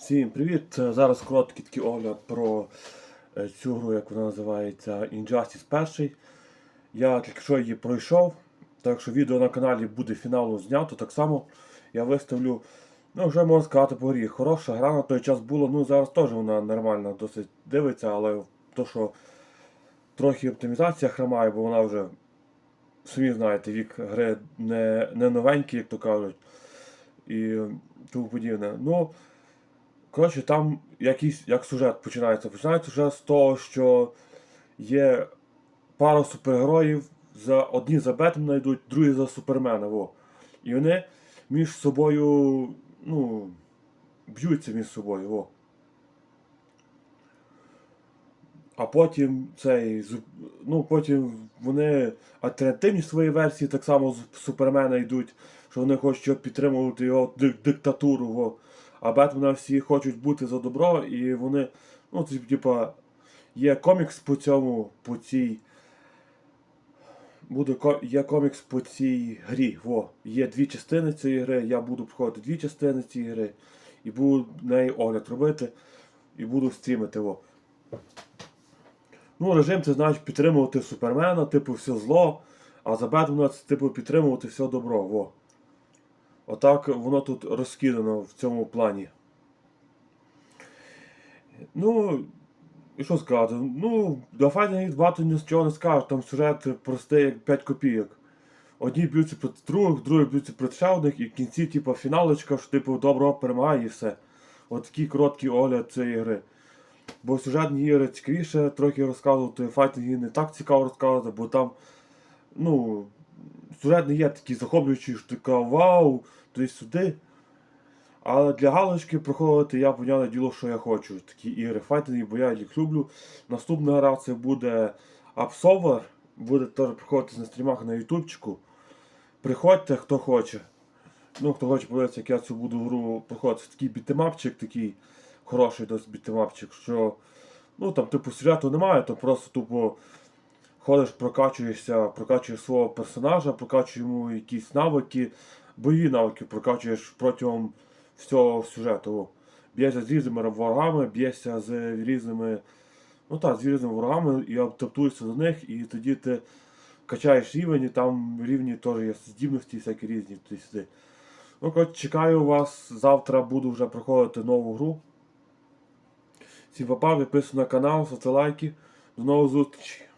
Всім привіт! Зараз короткий такий огляд про е, цю гру, як вона називається Injustice 1. Я тільки що її пройшов, так що відео на каналі буде фіналу знято. Так само я виставлю, ну вже можна сказати по грі. Хороша гра на той час була, ну зараз теж вона нормально досить дивиться, але то, що трохи оптимізація хромає, бо вона вже, самі знаєте, вік гри не, не новенький, як то кажуть. І тому подібне. Ну, Коротше, там якийсь як сюжет починається. Починається сюжет з того, що є пара супергероїв, за, одні за Бетмена йдуть, другі за Супермена. Во. І вони між собою ну, б'ються між собою. Во. А потім цей, ну, потім вони альтернативні свої версії так само з Супермена йдуть, що вони хочуть підтримувати його дик- диктатуру. Во. А Бетмена всі хочуть бути за добро, і вони, ну, типа, є комікс по цьому, по цій. Буде є комікс по цій грі. Во. Є дві частини цієї гри. Я буду проходити дві частини цієї гри. І буду неї огляд робити. І буду стрімити. Во. Ну, режим це значить підтримувати Супермена, типу, все зло, а за Бетмена це типу підтримувати все добро. Во. Отак воно тут розкидано в цьому плані. Ну, і що сказати? Ну, до файних багато нічого не скажу, там сюжет простий, як 5 копійок. Одні б'ються проти других, другі б'ються проти ще одних, і в кінці, типу, фіналочка, що типу добро перемагає і все. От такий короткий огляд цієї гри. Бо сюжетні ігри цікавіше трохи розказувати, файтинги не так цікаво розказувати, бо там, ну, сюжет не є такий захоплюючий, що така вау, туди сюди. Але для галочки проходити я поняла діло, що я хочу. Такі ігри файтинги, бо я їх люблю. Наступна гра це буде Absolver. Буде теж проходити на стрімах на ютубчику. Приходьте, хто хоче. Ну, хто хоче подивитися, як я цю буду гру проходити. Такий бітемапчик, такий хороший досить бітемапчик, що ну там типу сюжету немає, то просто тупо ходиш, прокачуєшся, прокачуєш свого персонажа, прокачуєш йому якісь навики, бойові навики прокачуєш протягом всього сюжету. Б'єшся з різними ворогами, б'єшся з різними. Ну так, з різними ворогами і адаптуєшся до них, і тоді ти качаєш рівень, і там рівні теж є здібності всякі різні. Ну, коротше, чекаю вас. Завтра буду вже проходити нову гру. Всім папа, підписуйтесь на канал, ставте лайки. До нових зустрічей.